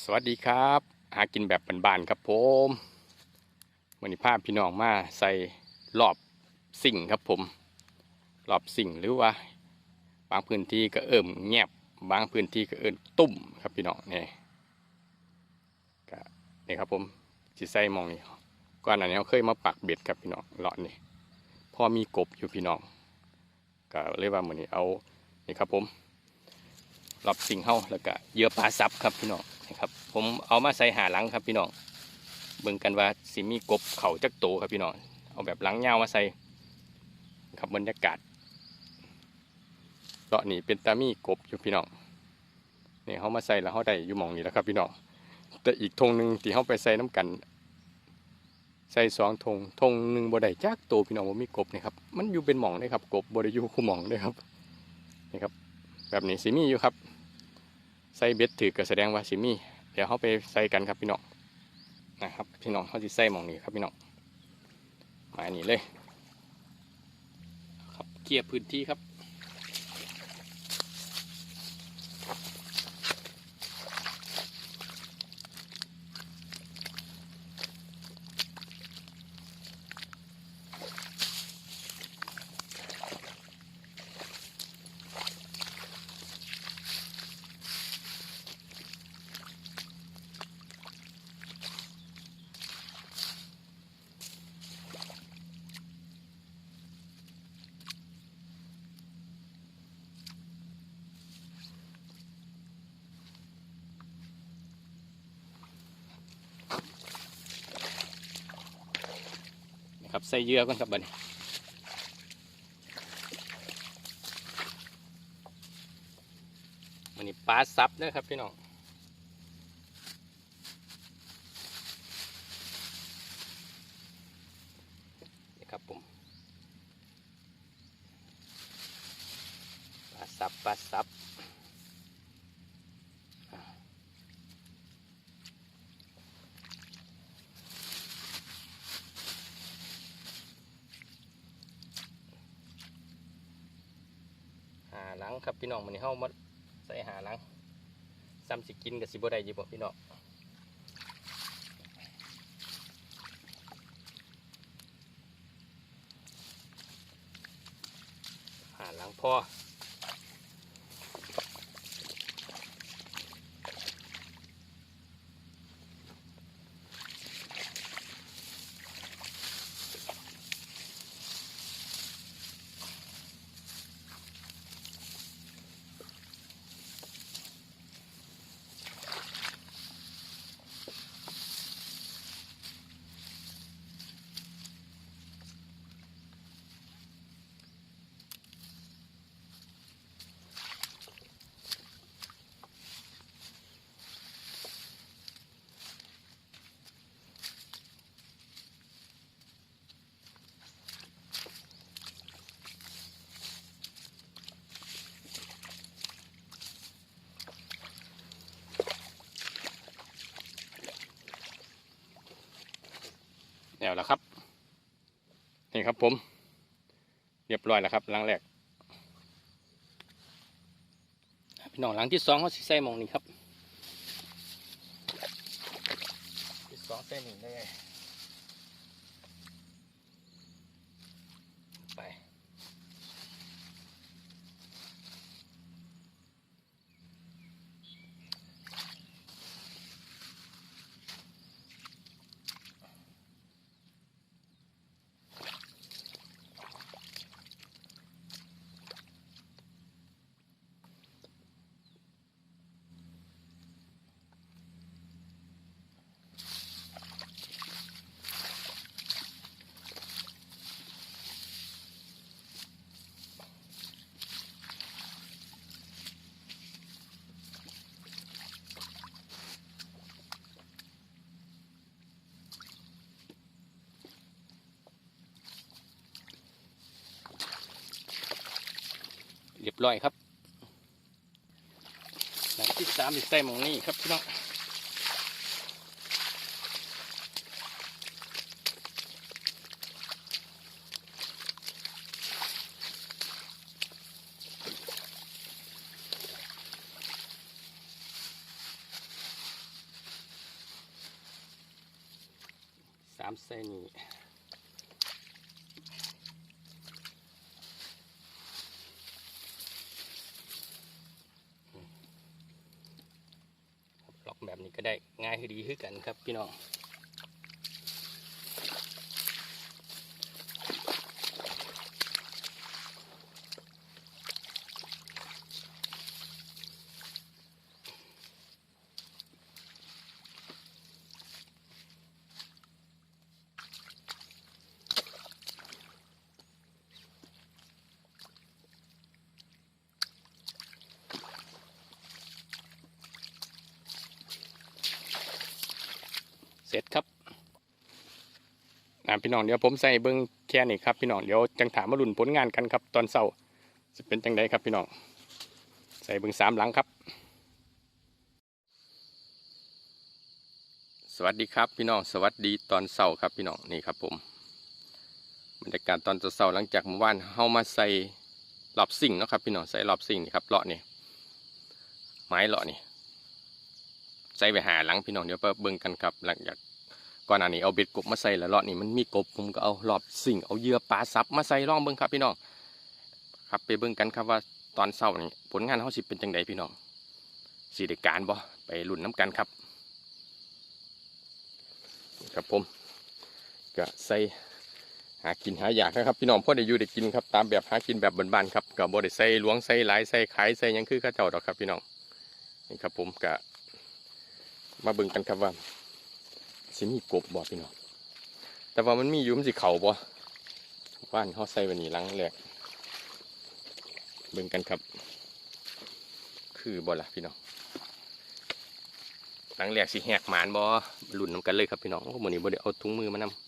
สวัสดีครับ หากินแบบบ้านๆครับผมวันนี้พาพี่น้องมาใส่รอบสิ่งครับผมรอบสิ่งหรือว่า บางพื้นที่ก็เอิ่มแงบบางพื้นที่ก็เอิ่มตุ่มครับพี่น้องนี่ก็นี่ครับผมสิใส่มองนี่ก่อนหน้านี้เราเคยมาปักเบ็ดครับพี่น้องเลาะนี่พอมีกบอยู่พี่น้องก็เลยกว่าเหมือนนี้เอานี่ครับผมรอบสิ่งเฮาแล้วก็เยื่อปลาซับครับพี่น้อง ผมเอามาใส่หาหลังครับพี่น้องเบิ่งกันว่าสิมีกบเข่าจักโตครับพี่น้องเอาแบบหลังยามาใส่ครับบรรยากาศเลาะนี่เป็นตามีกบอยู่พี่น้องนี่เขามาใส่แล้วเขาได้อยู่หมองนี้แล้วครับพี่น้องแต่อีกธงหนึ่งที่เขาไปใส่น้ำกัน ใส่สองธงธงหนึ่งบ่ได้จักโตพี่น้องว่มีกบนี่ครับ มันอยู่เป็นหมองได้ครับ กบบ่ได้อยู่คู่หมองได้ครับนี่ครับ แบบนี้สิมีอยู่ครับ ใส่เบ็ดถือก็แสดงว่าสิมี เดี๋ยวเขาไปใส่กันครับพี่น้องนะครับ พี่น้องเขาจะใส่หมองนี้ครับพี่น้องมาอันนี้เลย ครับเคลียร์พื้นที่ครับ ใส่เยื่อก่อนครับบัดนี้มันนี้ปลาซับนะครับพี่น้องนี่ครับผมปลาซับปลาซับหาหลัง ครับพี่น้องมันนี้เฮามาใส่หาหลังซ้ำสิกินกับสิบ่ได้ยิบ่พี่น้องหาหลังพอ แล้วแล้วครับ นี่ครับผม เรียบร้อยแล้วครับหลังแรกพี่น้องหลังที่สองเขาสิใส่มองนี่ครับ ร้อยครับหลังที่สามติดใต้มองนี่ครับพี่น้องสามเซนนี่ ด้ง่ายดีขึ้นกันครับพี่น้อง เสร็จครับ อ่าพี่น้องเดี๋ยวผมใส่เบิ้งแค่นี้ครับพี่น้องเดี๋ยวจังถามมาลุ้นผลงานกันครับ ตอนเช้าจะเป็นจังไดครับพี่น้องใส่เบิ้งสามหลังครับ สวัสดีครับพี่น้องสวัสดีตอนเช้าครับพี่น้องนี่ครับผมบรรยากาศตอนเช้าหลังจากเมื่อวานเฮามาใส่หลอบสิ่งเนาะครับพี่น้องใส่หลอบสิ่งนี่ครับเลาะนี่ไม้เลาะนี่ใส่ไปหาหลังพี่น้องเดี๋ยวไปเบิ่งกันครับหลังจาก ก่อนหน้านี้เอาเบ็ดกบมาใส่แล้วรอบนี้มันมีกบผมก็เอารอบสิ่งเอาเหยื่อปลาซับมาใส่ร่องเบิ่งครับพี่น้องครับไปเบิ่งกันครับว่าตอนเช้านี่ผลงานเขาสิเป็นจังไดพี่น้องสิได้การบ่ไปลุ้นน้ำกันครับ ครับผมก็ใส่หากินหาอยากนะครับพี่น้องพ่อได้อยู่ได้กินครับตามแบบหากินแบบบ้านๆครับก็บ่ได้ใส่หลวงใส่หลายใส่ขายใส่ยังคือข้าเจ้าดอกครับพี่น้องนี่ครับผมก็มาเบิ่งกันครับว่า สิมีกบบ่พี่น้องแต่ว่ามันมีอยู่มันสิเข่าบ่ว่านเขาใส่วันนี้ลังแรกเบิ่งกันครับ คือบ่ล่ะพี่น้องหลังแรกสิแหกหมานบ่หลุนน้ำกันเลยครับพี่น้องโอ้มื้อนี้บ่ได้เอาถุงมือมานำ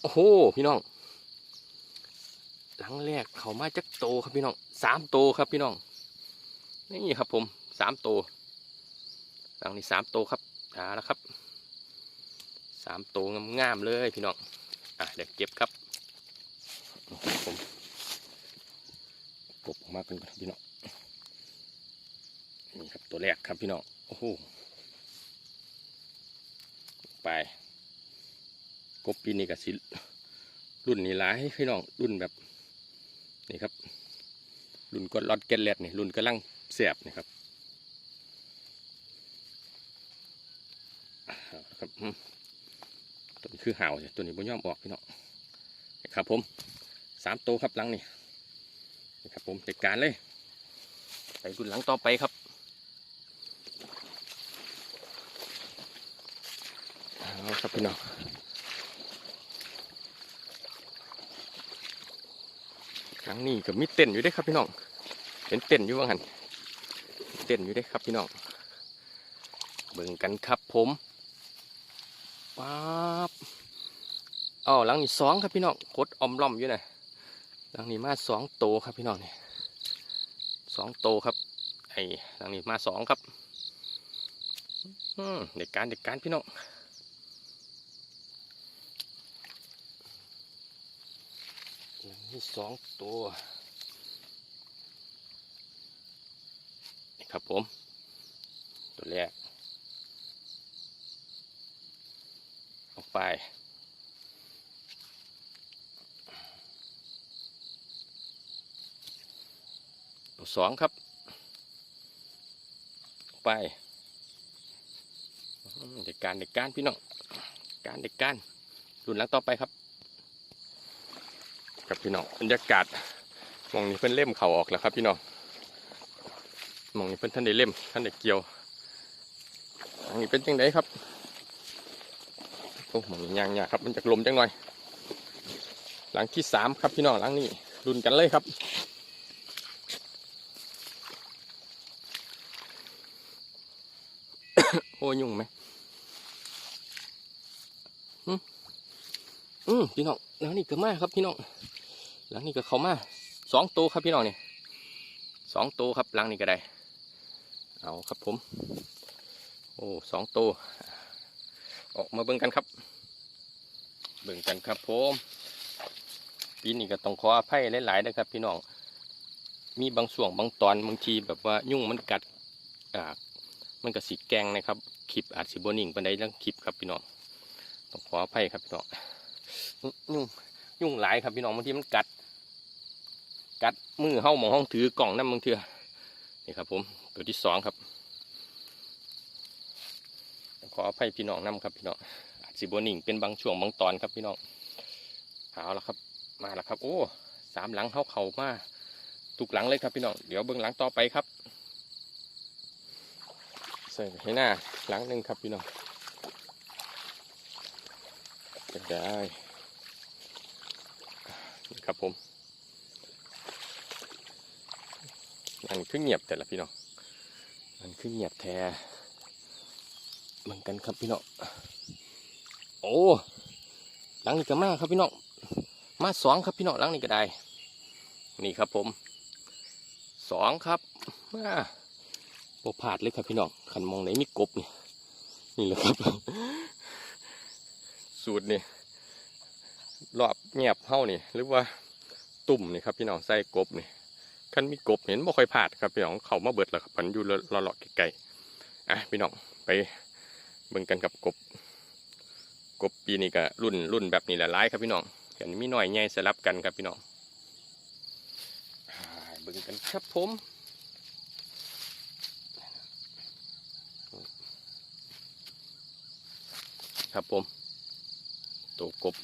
โอ้โหพี่น้องหลังแรกเขามาจักโตครับพี่น้องสามโตครับพี่น้องนี่ครับผมสามโต หลังนี้สามโตครับเอาละครับสามโตงามๆเลยพี่น้องอะเดี๋ยวเก็บครับผมกบออกมากันก่อนพี่น้องนี่ครับตัวแรกครับพี่น้องโอ้โหไปกบปีนี้กับสิรุ่นนี้หลายพี่น้องรุ่นแบบนี่ครับรุ่นกดลอดเกล็ดแลดนี่รุ่นกำลังเสียบนี่ครับเอาละ ครับตัวนี้คือห่าวเนี่ยตัวนี้บ่ยอมออกพี่น้องนี่ครับผมสามตัวครับหลังนี่นี่ครับผมจัดการเลยไปรุ่นหลังต่อไปครับเอาครับพี่น้องหลังนี้ก็มีเต้นอยู่เด้ครับพี่น้อง เห็นเต้นอยู่ว่างหันเต้นอยู่ได้ครับพี่น้อง เบิ่งกันครับผม ป๊าบอ้าหลังนี้สองครับพี่น้องคดอมล่อมอยู่นะหลังนี้มาสองโตครับพี่น้องนี่สองโตครับ ไอ้หลังนี้มาสองครับเด็กการเด็กการพี่น้องหลังนี้สองตัวนี่ครับผม ตัวแรกออก ไป สองครับ ไปเด็กการเด็กการพี่น้อง การเด็กการรุ่นหลังต่อไปครับครับพี่น้องบรรยากาศมองนี้เพิ่นเล่มเข่าออกแล้วครับพี่น้องมองนี้เป็นท่านได้เล่มท่านได้เกี่ยวมองนี้เป็นจังไดครับ โอ้หมองนี้ยางยาครับมันจากลมจังหน่อย หลังที่สามครับพี่น้องหลังนี้รุนกันเลยครับโอ้ยุ่งไหมอืมอืมพี่น้องหลังนี้ก็มาครับพี่น้องหลังนี้ก็เขามาสองตัวครับพี่น้องเนี่ยสองตัวครับหลังนี้ก็ได้ เอาครับผม โอ้สองตัว ออกมาเบิ่งกันครับ เบิ่งกันครับผมปีนี้ก็ต้องขออภัยหลายๆนะครับ พี่น้อง มีบางส่วงบางตอนบางทีแบบว่ายุ่งมันกัดอ่ามันก็สีแกงนะครับคลิปอาจสิบนิ่งปันใดเรื่องคลิปครับพี่น้องต้องขออภัยครับพี่น้องยุ่งยุ่งหลายครับพี่น้องบางทีมันกัด กัดมือเฮ้ามองห้องถือกล่องนั่นบางเถื่อนี่ครับผมตัวที่สองครับ องขออภัยพี่น้องนํครับพี่น้องอาจสิบนิ่งเป็นบางช่วงบางตอนครับพี่น้องเอาละครับ มาแล้วครับ โอ้สามหลังเขาเข่ามาทุกหลังเลยครับพี่น้องเดี๋ยวเบิ้องหลังต่อไปครับใส่ให้หน้าหลังหนึ่งครับพี่น้องจะได้ครับผมมันคือเงียบแต่ละพี่น้องมันคือเงียบแท้ เหมือนกันครับพี่น้องโอ้หลังนี้ก็มาครับพี่น้องมาสองครับพี่น้องหลังนี้ก็ได้ นี่ครับผมสองครับมาโบผาดเลยครับพี่น้องขันมองไหนมีกบนี่นี่แหละครับ สูตรนี่รอบเงียบเฮ้านี่ หรือว่าตุ่มนี่ครับพี่น้องใส่กบนี่ขันมีกบเห็นบ่ค่อยผาดครับพี่น้องเขามาเบิดแล้วครับพันอยู่รอๆไกลๆอะพี่น้องไป เบิ่งกันกับกบ กบปีนี้ก็รุ่นรุ่นแบบนี้แหละร้ายครับพี่น้องเห็นมีหน่อยใหญ่สลับกันครับพี่น้องเบิ่งกันครับผมครับผมตัวกบ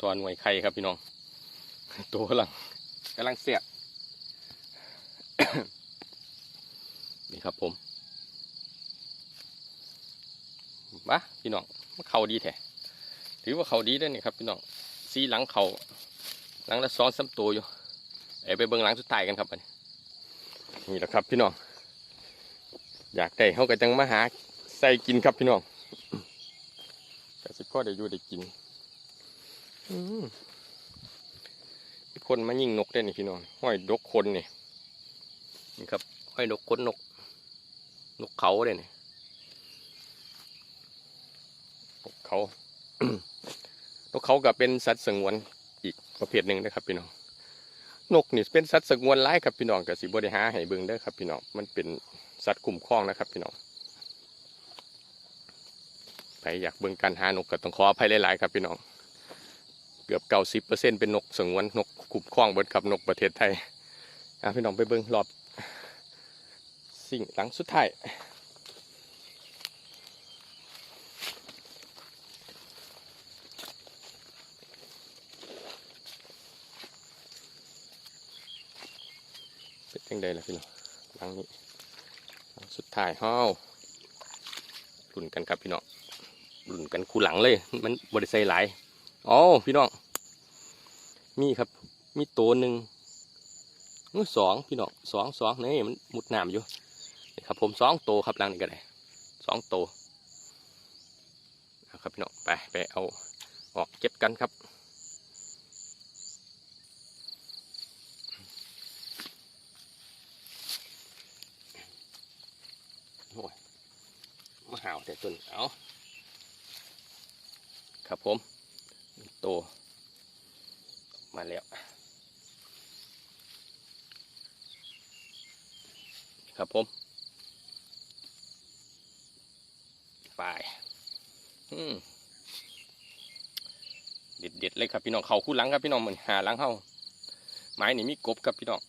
ตัวหน่วยไข่ครับพี่น้อง ตัวกำลังกำลังเสียบนี่ครับผม มาพี่น้องมันเขาดีแท้ถือว่าเขาดีได้นี่ครับพี่น้องซีหลังเขาหลังละซ้อนซ้ำตัวอยู่เอาไปเบิ่งหลังสุดท้ายกันครับอันนี้นี่แหละครับพี่น้องอยากได้เขาก็จังมาหาใส่กินครับพี่น้องกสิพ่อได้อยู่ได้กินอืคนมายิงนกได้นี่พี่น้องห้อยดกคนนี่นี่ครับห้อยดกคนนก นกเขาเลยนี่นก เขา นกเขาก็เป็นสัตว์สงวนอีกประเภทหนึ่งนะครับพี่น้อง นกนี่เป็นสัตว์สงวนร้ายครับพี่น้องกับสิบริหาให้เบิ่งได้ครับพี่น้อง มันเป็นสัตว์คุ้มครองนะครับพี่น้องใครอยากเบิ่งการหานกก็ต้องขออภัยหลายๆครับพี่น้อง เกือบเก้าสิบเปอร์เซ็นเป็นนกสงวนนกคุ้มครองเบิดครับนกประเทศไทยอะพี่น้องไปเบิ่งรอบสิ่งหลังสุดท้าย เป็นยังไงล่ะพี่น้องหลังนี้หลังสุดท้ายเฮ้าลุ้นกันครับพี่น้องรุ่นกันคู่หลังเลย มันบริใส่หลายอ๋อพี่น้องมีครับ มีตัวหนึ่งอื้อสองพี่น้องสองสองนี่มันมุดน้ำอยู่นี่ครับ ผมสองตัวครับหลังนี้ก็ได้สองตัวเอาครับพี่น้องไปไปเอาออกเก็บกันครับโอ้ยมา ห่าวแต่ต้นเอาครับผมโตมาแล้ว ครับผมไปอืมเด็ดเด็ดๆเลยครับพี่น้องเขาคู่หลังครับพี่น้องเหมือนหาหลังเข้าไม้นี่มีกบครับพี่น้อง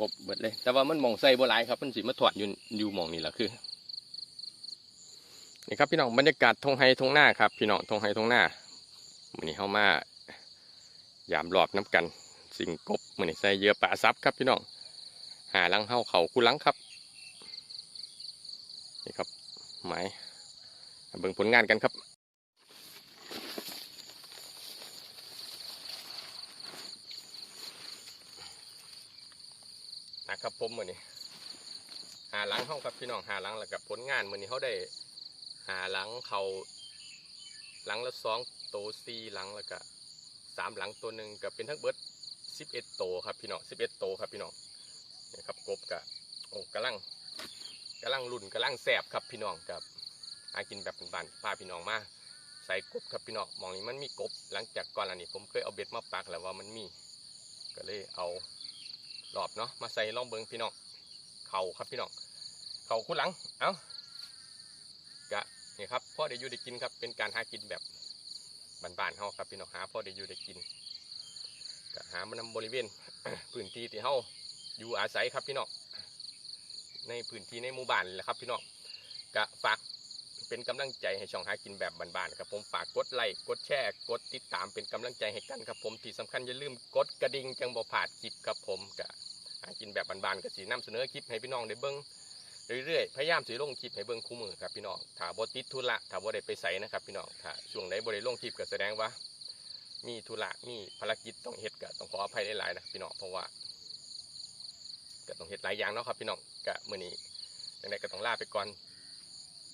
กบเบิดเลย แต่ว่ามันมองใส่บ่หลายครับมันสิมาถอดอยู่อยู่มองนี่แหละคือนี่ครับพี่น้องบรรยากาศทงไฮทงหน้าครับ พี่น้องทงไฮทงหน้ามือนี้เข้ามายามรอบน้ำกัน สิ่งกบมือนี้ใส่เยื่อป่าซับครับพี่น้องหาลังเฮาเขาคู่ลังครับนี่ครับหมายเบิ่งผลงานกันครับ นะครับผมมือนี้หาหลังเฮาครับพี่น้องหาหลังแล้วกับผลงานมือนี้เขาได้หาหลังเขาหลังละสองโตซีหลังแล้วก็สามหลังตัวหนึ่งก็เป็นทั้งเบิร์ดสิบเอ็ดโตครับพี่น้องสิบเอ็ดโตครับพี่น้องนี่ครับกบกับโอ้กำลังกำลังรุ่นกำลังแสบครับพี่น้องกับหากินแบบบ้านๆพาพี่น้องมาใส่กบครับพี่น้องมองนี้มันมีกบ หลังจากก่อนอันนี้ผมเคยเอาเบ็ดมาปักแล้วว่ามันมี ก็เลยเอา รอบเนาะมาใส่ล่องเบิงพี่น้องเข่าครับพี่น้องเข่าคู่หลังเอ้ากะนี่ครับพ่อได้อยู่ได้กินครับเป็นการหากินแบบบ้านๆเฮาครับพี่น้องหาพ่อได้อยู่ได้กินกะหามานำบริเวณพื้นที่ที่เฮาอยู่อาศัยครับพี่น้องในพื้นที่ในหมู่บ้านแหละครับพี่น้องกะฝาก เป็นกำลังใจให้ช่องหากินแบบบานๆครับผมฝากกดไลค์กดแชร์กดติดตามเป็นกำลังใจให้กันครับผมที่สำคัญอย่าลืมกดกระดิ่งจังบ่พลาดคลิปครับผมกะหากินแบบบานๆก็สีนำเสนอคลิปให้พี่น้องได้เบิ้งเรื่อยๆพยายามสิลงคลิปให้เบิ้งคู่มือครับพี่น้องถ้าบ่ติดธุระถ้าบ่ได้ไปใส่นะครับพี่น้องถ้าช่วงไหนบ่ได้ลงคลิปก็แสดงว่า มีธุระมีภารกิจต้องเฮ็ดก็ต้องขออภัยหลายๆนะพี่น้องเพราะว่าก็ต้องเฮ็ดหลายอย่างเนาะครับพี่น้องก็มื้อนี้จังไดก็ต้องลาไปก่อน